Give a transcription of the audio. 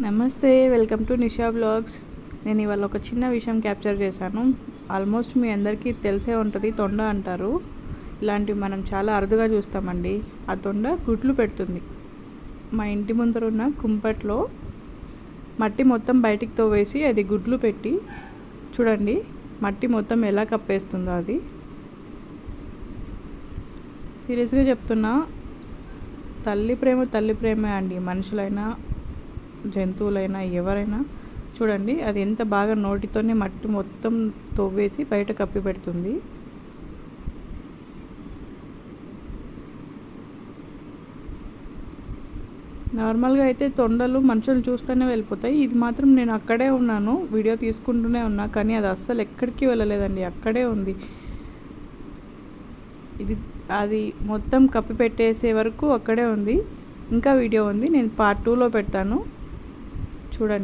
నమస్తే welcome to Nisha blogs. నేను ఇవాళ ఒక చిన్న విషయం క్యాప్చర్ చేశాను. ఆల్మోస్ట్ మీ అందరికీ తెలిసే ఉంటుంది తొండ అంటారు. ఇలాంటివి మనం చాలా అరుదుగా చూస్తామండి. ఆ తొండ గుడ్లు పెడుతుంది. మా ఇంటి ముందర ఉన్న కుంపట్లో మట్టి మొత్తం బయటికి తోవేసి అది గుడ్లు పెట్టి చూడండి మట్టి మొత్తం ఎలా కప్పేస్తుందో అది. సీరియస్గా చెప్తున్నా తల్లి ప్రేమ తల్లి ప్రేమే అండి. మనుషులైనా జంతువులైనా ఎవరైనా చూడండి అది ఎంత బాగా నోటితోనే మట్టి మొత్తం తవ్వేసి బయట కప్పి పెడుతుంది. నార్మల్గా అయితే తొండలు మనుషులు చూస్తూనే వెళ్ళిపోతాయి. ఇది మాత్రం నేను అక్కడే ఉన్నాను వీడియో తీసుకుంటూనే ఉన్నా కానీ అది అస్సలు ఎక్కడికి వెళ్ళలేదండి అక్కడే ఉంది. ఇది అది మొత్తం కప్పి పెట్టేసే వరకు అక్కడే ఉంది. ఇంకా వీడియో ఉంది నేను పార్ట్ టూలో పెడతాను. చూడండి.